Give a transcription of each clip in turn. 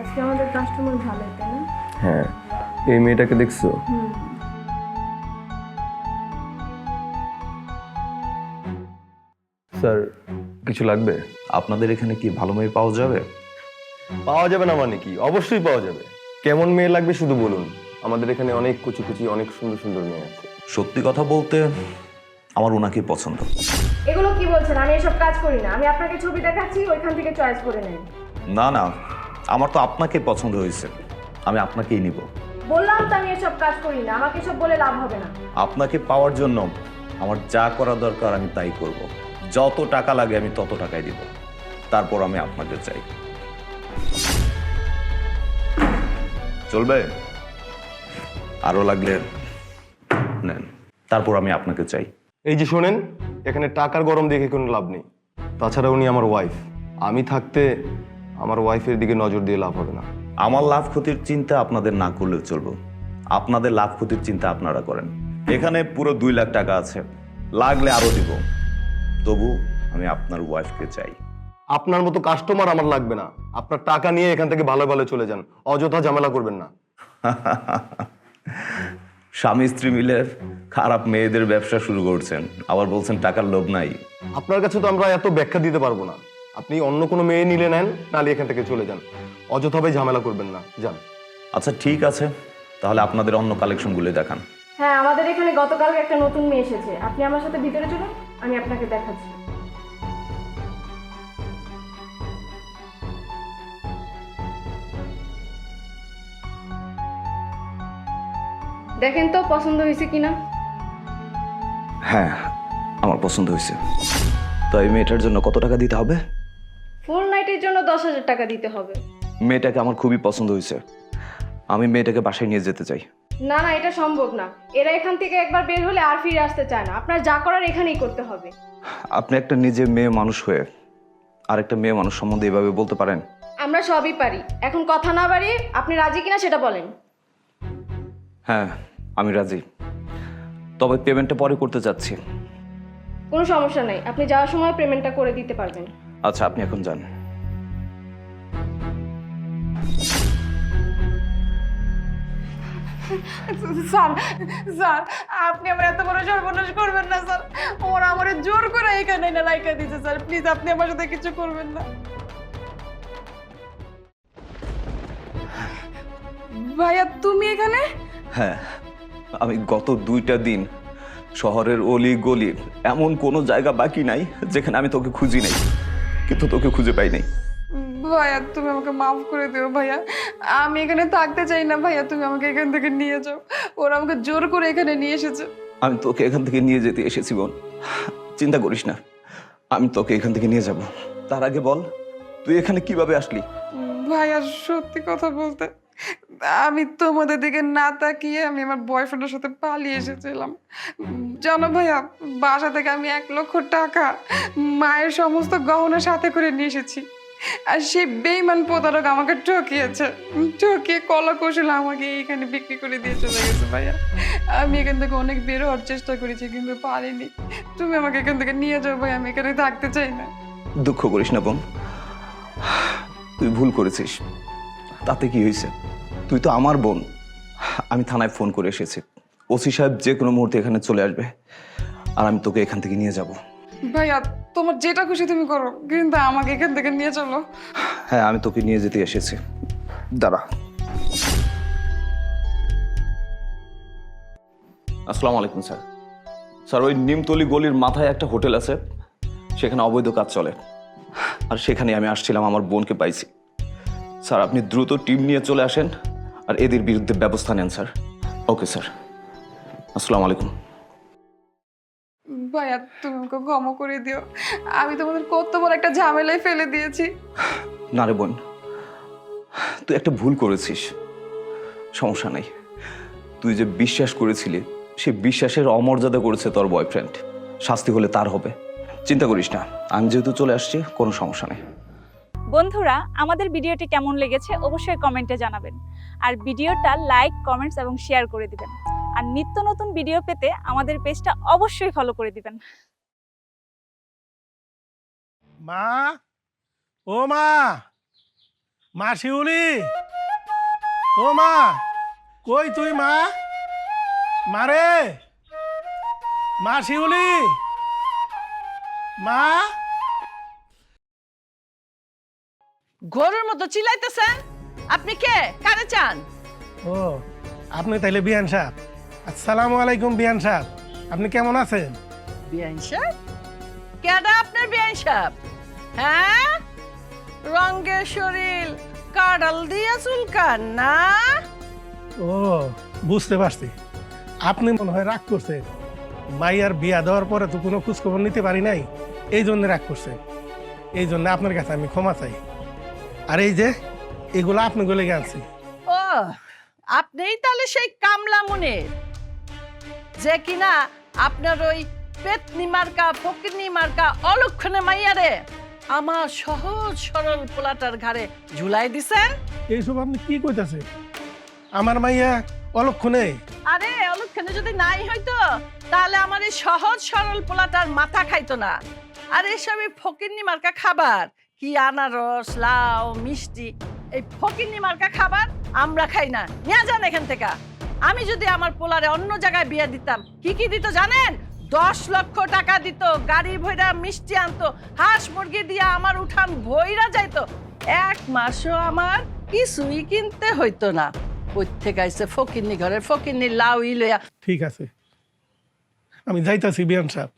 আজকে আমাদের কাস্টমার ভালো তাই না? হ্যাঁ। এই মেয়েটাকে দেখছ? স্যার কিছু লাগবে? আপনাদের এখানে কি ভালো মেয়ে পাওয়া যাবে? পাওয়া যাবে না মানে কি? অবশ্যই পাওয়া যাবে। কেমন মেয়ে লাগবে শুধু বলুন। আমাদের এখানে অনেক কুচি কুচি অনেক সুন্দর সুন্দর মেয়ে আছে। সত্যি কথা বলতে আমার ওনাকেই পছন্দ। এগুলো কি বলছেন? আমি এসব কাজ করি না। আমি আপনাকে ছবি দেখাচ্ছি ওইখান থেকে চয়েস করে নেন না না। আমার তো আপনাকে পছন্দ হয়েছে। আমি আপনাকেই নিব। বললাম তো আমি এসব কাজ করি না আমাকে সব বলে লাভ হবে না। আপনাকে পাওয়ার জন্য আমার যা করা দরকার আমি তাই করব। যত টাকা লাগে আমি তত টাকাই দিব। তারপর আমি আপনাকে চাই। চলবে? আরও লাগলে নেন। তারপর আমি আপনাকে চাই। এই যে শোনেন এখানে টাকার গরম দেখে কোনো লাভ নেই। তাছাড়া উনি আমার ওয়াইফ আমি থাকতে আমার ওয়াইফের দিকে নজর দিয়ে লাভ হবে না। আমার লাভ ক্ষতির চিন্তা আপনাদের না করলেও চলবো। আপনাদের লাভ ক্ষতির চিন্তা আপনারা করেন। এখানে পুরো দুই লাখ টাকা আছে। লাগলে আরও দিব। তবু আমি আপনার ওয়াইফকে চাই। আপনার মতো কাস্টমার আমার লাগবে না। আপনার টাকা নিয়ে এখান থেকে ভালো ভালো চলে যান। অযথা ঝামেলা করবেন না। স্বামী স্ত্রী মিলে খারাপ মেয়েদের ব্যবসা শুরু করছেন। আবার বলছেন টাকার লোভ নাই। আপনার কাছে তো আমরা এত ব্যাখ্যা দিতে পারব না। আপনি অন্য কোনো মেয়ে নিলে নেন নালে এখান থেকে চলে যান। অযথাভাবে ঝামেলা করবেন না। যান। আচ্ছা ঠিক আছে। তাহলে আপনাদের অন্য কালেকশনগুলো দেখান। হ্যাঁ আমাদের এখানে গতকাল একটা নতুন মেয়ে এসেছে। আপনি আমার সাথে ভিতরে চলুন আমি আপনাকে দেখাচ্ছি। দেখেন তো পছন্দ হয়েছে কিনা? হ্যাঁ আমার পছন্দ হয়েছে। তো এই মেয়েটার জন্য কত টাকা দিতে হবে? ফুল জন্য দশ হাজার টাকা দিতে হবে। মেয়েটাকে আমার খুবই পছন্দ হয়েছে। আমি মেয়েটাকে বাসায় নিয়ে যেতে চাই। না না এটা সম্ভব না। এরা এখান থেকে একবার বের হলে আর ফিরে আসতে চায় না। আপনার যা করার এখানেই করতে হবে। আপনি একটা নিজে মেয়ে মানুষ হয়ে আর একটা মেয়ে মানুষ সম্বন্ধে এভাবে বলতে পারেন? আমরা সবই পারি। এখন কথা না বাড়িয়ে আপনি রাজি কিনা সেটা বলেন। হ্যাঁ আমি রাজি। তবে পেমেন্টটা পরে করতে চাচ্ছি। কোনো সমস্যা নাই। আপনি যাওয়ার সময় পেমেন্টটা করে দিতে পারবেন। আচ্ছা আপনি এখন যান। স্যার স্যার, আপনি আমার এত বড় সর্বনাশ করবেন না, স্যার। ওরা আমার জোর করে এখানে না লাইকা দিচ্ছে স্যার। প্লিজ, আপনি আমার সাথে কিছু করবেন না। ভাইয়া, তুমি এখানে? হ্যাঁ আমি গত দুইটা দিন শহরের অলি গলি এমন কোনো জায়গা বাকি নাই যেখানে আমি তোকে খুঁজি নাই, কিন্তু তোকে খুঁজে পাই নাই। ভাইয়া তুমি আমাকে মাফ করে দিও ভাইয়া। আমি এখানে থাকতে চাই না ভাইয়া তুমি আমাকে এখান থেকে নিয়ে যাও। ওরা আমাকে জোর করে এখানে নিয়ে এসেছে। আমি তোকে এখান থেকে নিয়ে যেতে এসেছি বোন। চিন্তা করিস না আমি তোকে এখান থেকে নিয়ে যাব। তার আগে বল তুই এখানে কীভাবে আসলি? ভাইয়া সত্যি কথা বলতে আমি তোমাদের দিকে না তাকিয়ে আমি আমার বয়ফ্রেন্ডের সাথে পালিয়ে এসেছিলাম। জানো ভাইয়া বাসা থেকে আমি এক লক্ষ টাকা মায়ের সমস্ত গহনা সাথে করে নিয়ে এসেছি। আর সেই বেইমান প্রতারক আমাকে ঠকিয়েছে। ঠকিয়ে কলা কৌশল আমাকে এইখানে বিক্রি করে দিয়ে চলে গেছে ভাইয়া। আমি এখান থেকে অনেক বের হওয়ার চেষ্টা করেছি কিন্তু পারিনি। তুমি আমাকে এখান থেকে নিয়ে যাও ভাই আমি এখানে থাকতে চাই না। দুঃখ করিস না বোন। তুই ভুল করেছিস। তাতে কি হয়েছে? তুই তো আমার বোন। আমি থানায় ফোন করে এসেছি। ওসি সাহেব যে কোনো মুহূর্তে এখানে চলে আসবে। আর আমি তোকে এখান থেকে নিয়ে যাব। ভাইয়া তোমার যেটা খুশি তুমি করো কিন্তু আমাকে এখান থেকে নিয়ে চলো। হ্যাঁ আমি তোকে নিয়ে যেতে এসেছি। দাঁড়া। আসসালামু আলাইকুম স্যার। স্যার ওই নিমতলি গলির মাথায় একটা হোটেল আছে সেখানে অবৈধ কাজ চলে। আর সেখানে আমি আসছিলাম আমার বোনকে পাইছি। স্যার আপনি দ্রুত টিম নিয়ে চলে আসেন আর এদের বিরুদ্ধে ব্যবস্থা নেন স্যার। Okay sir. আসসালামু আলাইকুম। ভাইয়া তুমি আমাকে ক্ষমা করে দিও। আমি তোমাদের কত বড় একটা ঝামেলায় ফেলে দিয়েছি। না রে বোন তুই একটা ভুল করেছিস। সমস্যা নাই। তুই যে বিশ্বাস করেছিলি সে বিশ্বাসের অমর্যাদা করেছে তোর বয়ফ্রেন্ড শাস্তি হলে তার হবে। চিন্তা করিস না আমি যেহেতু চলে আসছি কোনো সমস্যা নেই। বন্ধুরা আমাদের ভিডিওটি কেমন লেগেছে অবশ্যই কমেন্টে জানাবেন। আর ভিডিওটা লাইক কমেন্টস এবং শেয়ার করে দিবেন। আর নিত্য নতুন ভিডিও পেতে আমাদের পেজটা অবশ্যই ফলো করে দিবেন। মা ও মা মা শিউলি ও মা কই তুই মা? মারে মা শিউলি মা? গরুর মতো চিল্লাইতেছেন? আপনি কে? কারে চান? ও আপনি তাইলে বিয়ান সাহেব। আসসালামু আলাইকুম বিয়ান সাহেব। আপনি কেমন আছেন? বিয়ান সাহেব? কেডা আপনার বিয়ান সাহেব? হ্যাঁ? রঙ্গের শরীর কাডাল দিয়া চুলকান না? ও বুঝতে পারছি। আপনি মনে হয় রাগ করছেন। মাইয়ার বিয়া দেওয়ার পরে তো কোনো খোঁজখবর নিতে পারি নাই। এই জন্য রাগ করছেন। এই জন্য আপনার কাছে আমি ক্ষমা চাই। আর এই যে এগুলো আপনি গলে আনছি ও আপনিই তাহলে সেই কামলা মনের। যে কিনা আপনার ওই পেতনি মার্কা ফকিরনি মার্কা অলক্ষণে মাইয়ারে আমার সহজ সরল পোলাটার ঘাড়ে ঝুলাই দিছেন? এইসব আপনি কি কইতাছে আমার মাইয়া অলক্ষণে। আরে অলক্ষণে যদি নাই হইতো তাহলে আমার এই সহজ সরল পোলাটার মাথা খাইতো না। আর এসবই ফকিরনি মার্কা খাবার কি আনারস লাউ মিষ্টি এই ফকিরনি মার্কা খাবার আমরা খাই না। নিয়ে যান এখান থেকে। আমি যদি আমার পোলারে অন্য জায়গায় বিয়ে দিতাম কি কি দিত জানেন? দশ লক্ষ টাকা দিত গাড়ি ভৈরা মিষ্টি আনতো হাঁস মুরগি দিয়ে আমার উঠান ভৈরা যাইতো। এক মাসও আমার কিছুই কিনতে হইতো না। প্রত্যেক আইসে ফকিরনি ঘরের ফকিরনি লাউ ইলয়া ঠিক আছে। আমি যাইতাছি বিয়ান সাহেব।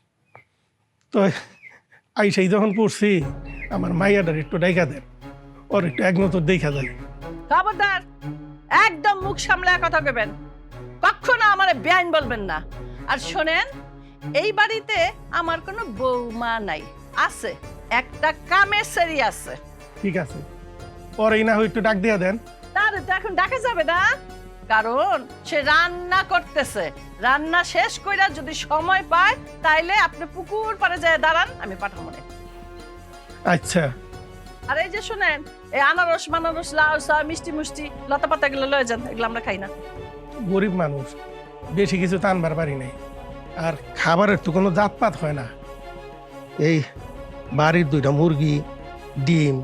তো আইসাই যখন পড়ছি আমার মাইয়াটার একটু ডাইকা দেন। ওর একটু এক নজর দেখা যায় খবরদার একদম মুখ সামলে কথা কইবেন। কখনো আমার বেআইন বলবেন না। আর শোনেন এই বাড়িতে আমার কোনো বৌমা নাই। আছে একটা কামের সেরি আছে। ঠিক আছে পরেই না হয় একটু ডাক দিয়া দেন। তার তো এখন দেখা যাবে না। কারণ সে রান্না করতেছে। রান্না শেষ কইরা যদি সময় পায় তাইলে আপনি পুকুর পাড়ে যায় দাঁড়ান আমি পাঠাবো না। আচ্ছা। আর এই যে শুনেন এই আনারস মানারস লাউ মিষ্টি মুষ্টি লতা পাতা গুলো লয়ে যান এগুলো আমরা খাই না। গরিব মানুষ বেশি কিছু টানবার পারি নাই। আর খাবারের তো কোনো জাতপাত হয় না। এই বাড়ির দুইটা মুরগি ডিম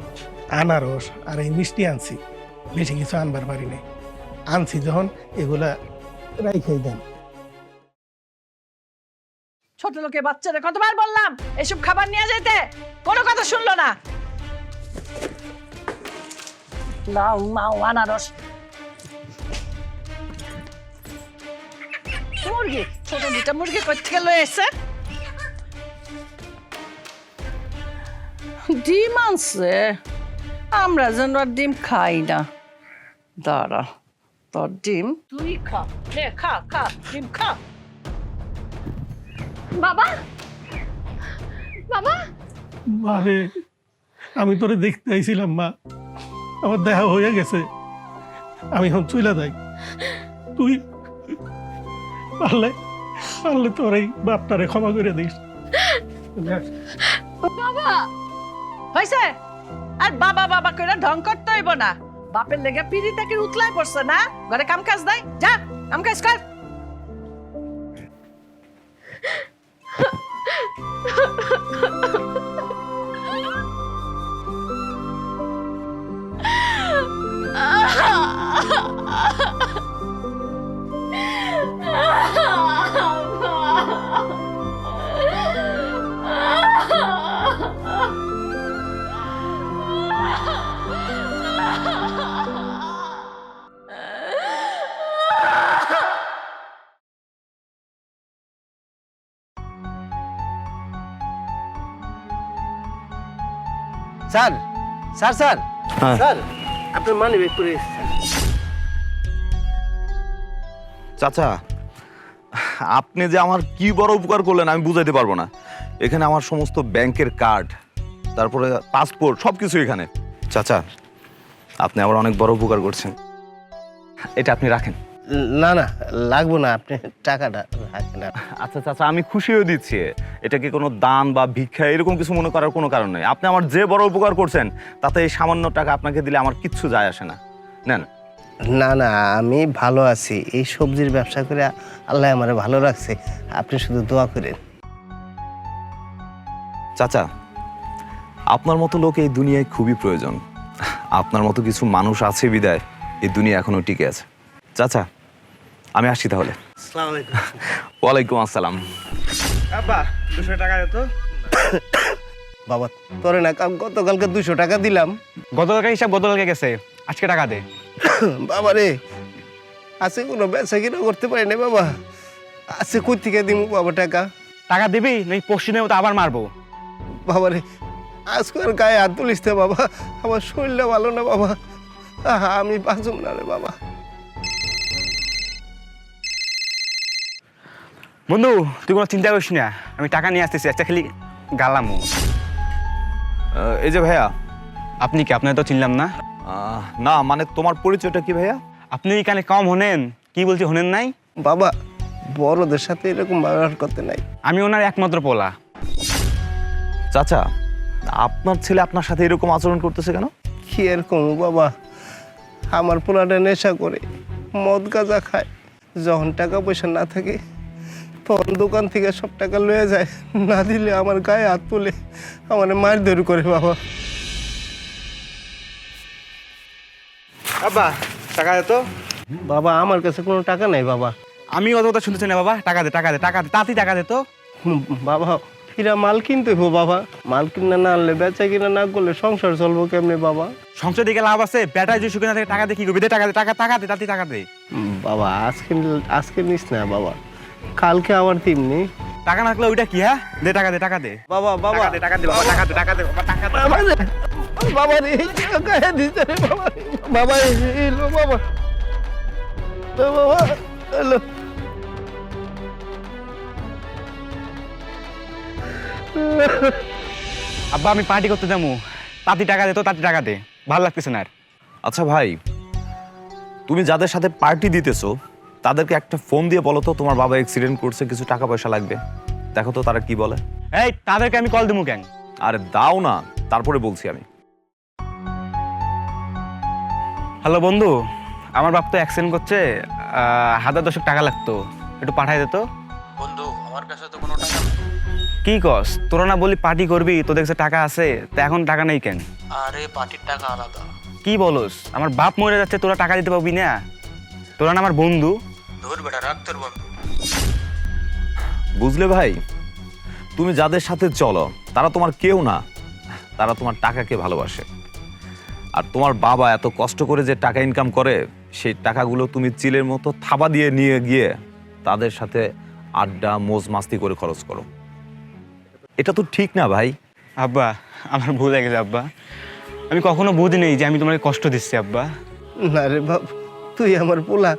আনারস আর এই মিষ্টি আনছি বেশি কিছু আনবার পারি নাই। আনছি যখন এগুলা রাইখাই দেন। ছোট লোকে বাচ্চাদের কতবার বললাম এসব খাবার নিয়ে যেতে? কোনো কথা শুনলো না। লাউ মাও আনারস মুরগি? ছোট দুটা মুরগি কোথেকে লয়ে এসে? ডিম আনছে। আমরা যেন আর ডিম খাই না। দাঁড়া তোর ডিম? তুই খা নে খা খা ডিম খা। বাবা! বাবা! মারে আমি তোরে দেখতে আইছিলাম মা। আমার দেখা হয়ে গেছে। আমি এখন চইলা যাই। তুই পারলে পারলে তোর এই বাপটারে ক্ষমা করে দিস। বাবা! হয়েছে আর বাবা বাবা করে ঢং করতে হইব না। বাপের লেগে পিড়ি থেকে উতলাই পড়ছে না? ঘরে কাম কাজ নাই? যা কাম কাজ কর। Sir sir sir. হ্যাঁ। স্যার আপনার মানি ব্যাগ করে চাচা আপনি যে আমার কি বড় উপকার করলেন আমি বুঝাইতে পারব না। এখানে আমার সমস্ত ব্যাংকের কার্ড তারপরে পাসপোর্ট সব কিছু এখানে। চাচা আপনি আমার অনেক বড় উপকার করছেন। এটা আপনি রাখেন। না না লাগবো না আপনি টাকাটা রাখেন না আচ্ছা চাচা আমি খুশিও দিচ্ছি। এটা কি কোনো দান বা ভিক্ষা? এরকম কিছু মনে করার কোনো কারণ নেই। আপনি আমার যে বড় উপকার করছেন তাতে এই সামান্য টাকা আপনাকে দিলে আমার কিচ্ছু যায় আসে না। নেন। না না আমি ভালো আছি। এই সবজির ব্যবসা করে আল্লাহ আমার ভালো রাখছে। আপনি শুধু দোয়া করেন। চাচা আপনার মতো লোক এই দুনিয়ায় খুবই প্রয়োজন। আপনার মতো কিছু মানুষ আছে বিদায়। এই দুনিয়া এখনও টিকে আছে। চাচা আমি আসছি তাহলে। আসসালামু আলাইকুম ওয়ালাইকুম আসসালাম। আব্বা দুশো টাকা তো। বাবা তোরে না কাল গতকালকে দুশো টাকা দিলাম। গতকালকে হিসাব গতকালকে গেছে। আজকে টাকা দে। বাবা রে আছে কোনো বেচা কিনা করতে পারি না বাবা। আছে কই থেকে দিমু বাবা টাকা। টাকা দিবি নাকি পশ্চিমের মতো আবার মারবো। বাবা রে আজকে আর গায়ে হাত তুলিস বাবা। আমার শরীরটা ভালো না বাবা। আমি বাঁচুম না রে বাবা। বন্ধু তুই কোনো চিন্তা করিস না। আমি টাকা নিয়ে আসতেছি একটা খালি গালামো। আহ, এই যে ভাইয়া। আপনি কি আপনার তো চিনলাম না? আহ, না মানে তোমার পরিচয়টা কি ভাইয়া? আপনি এখানে কম হনেন? কি বলছি হনেন নাই? বাবা বড়দের সাথে এরকম ব্যবহার করতে নাই। আমি ওনার একমাত্র পোলা। চাচা আপনার ছেলে আপনার সাথে এরকম আচরণ করতেছে কেন? কি এরকম বাবা? আমার পোলাটা নেশা করে মদ গাঁজা খায়। যখন টাকা পয়সা না থাকে তখন দোকান থেকে সব টাকা লয়ে যায়। না দিলে আমার গায়ে হাত তুলে আমার মারধর করে বাবা। আব্বা টাকা দে তো। বাবা আমার কাছে কোনো টাকা নাই বাবা। আমি অত কথা শুনতেছি না বাবা। টাকা দে টাকা দে টাকা দে তাঁতি টাকা দে তো। বাবা ফিরা মাল কিনতে হইবো বাবা। মাল কিনা না আনলে বেচা কিনা না করলে সংসার চলবো কেমনে বাবা? সংসার দিকে লাভ আছে বেটায় যদি সুখে না থাকে টাকা দে কি করবি? দে টাকা দে টাকা টাকা দে তাঁতি টাকা দে। বাবা আজকে আজকে নিস না বাবা। কালকে আবার তেমনি টাকা না থাকলে ওইটা কি হ্যাঁ? দে টাকা দে টাকা দে। বাবা বাবা। টাকা দে টাকা দে বাবা টাকা দে টাকা দে বাবা টাকা দে। বাবা রে বাবা রে গায়ে দিতে রে বাবা। বাবা এলো বাবা। বাবা এলো আব্বা আমি পার্টি করতে যাব। তাঁতি টাকা দে তো তাঁতি টাকা দে। ভালো লাগতেছে না আর। আচ্ছা ভাই তুমি যাদের সাথে পার্টি দিতেছো তাদেরকে একটা ফোন দিয়ে বলো তো তোমার বাবা অ্যাক্সিডেন্ট করছে কিছু টাকা পয়সা লাগবে। দেখো তো তারা কি বলে। এই তাদেরকে আমি কল দেবো কেন আরে দাও না তারপরে বলছি আমি। হ্যালো বন্ধু। আমার বাপ তো অ্যাক্সিডেন্ট করছে আহ, হাজার দশক টাকা লাগতো। একটু পাঠাই দে তো। বন্ধু আমার কাছে তো কোনো টাকা নেই। কি কস? তোরা না বলি পার্টি করবি তো কাছে টাকা আছে তা এখন টাকা নেই কেন আরে পার্টির টাকা আলাদা। কি বলস? আমার বাপ মরে যাচ্ছে তোরা টাকা দিতে পারবি না। তোরা না আমার বন্ধু। ধর বেটা রাখ তোর বন্ধু। বুঝলে ভাই? তুমি যাদের সাথে চলো তারা তোমার কেউ না তারা তোমার টাকাকে ভালোবাসে। আর তোমার বাবা এত কষ্ট করে যে টাকা ইনকাম করে সেই টাকাগুলো তুমি চিলের মতো থাবা দিয়ে নিয়ে গিয়ে তাদের সাথে আড্ডা মোজ মাস্তি করে খরচ করো। এটা তো ঠিক না ভাই। আব্বা আমার ভুল হয়ে গেছে আব্বা। আমি কখনো বুঝি নেই যে আমি তোমাকে কষ্ট দিচ্ছি আব্বা। না রে বাপ তুই আমার পোলা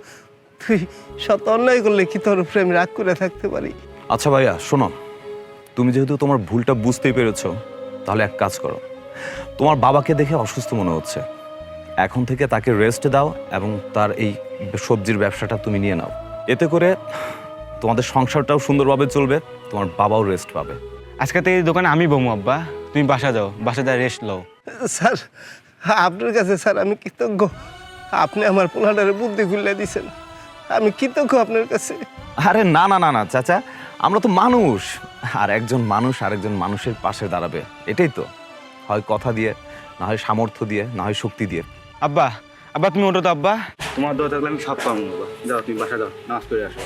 তুই শত অন্যায় করলে কি তোর প্রেম রাগ করে থাকতে পারি? আচ্ছা ভাইয়া শোনো। তুমি যেহেতু তোমার ভুলটা বুঝতেই পেরেছ তাহলে এক কাজ করো। তোমার বাবাকে দেখে অসুস্থ মনে হচ্ছে। এখন থেকে তাকে রেস্ট দাও এবং তার এই সবজির ব্যবসাটা তুমি নিয়ে নাও। এতে করে তোমাদের সংসারটাও সুন্দরভাবে চলবে তোমার বাবাও রেস্ট পাবে। আজকে থেকে এই দোকানে আমি বমু আব্বা। তুমি বাসা যাও বাসা যায় রেস্ট লও। স্যার আপনার কাছে স্যার আমি কৃতজ্ঞ। আপনি আমার পোলাটারে বুদ্ধি খুলে দিছেন। আমি কৃতজ্ঞ আপনার কাছে। আরে না না না না চাচা আমরা তো মানুষ। আর একজন মানুষ আরেকজন মানুষের পাশে দাঁড়াবে এটাই তো। হয় কথা দিয়ে না হয় সামর্থ্য দিয়ে না হয় শক্তি দিয়ে। আব্বা আব্বা তুমি ওটা তো আব্বা। তোমার দোয়া থাকলে আমি সব পাবো যাও তুমি বাসা যাও নাচ করে আসো।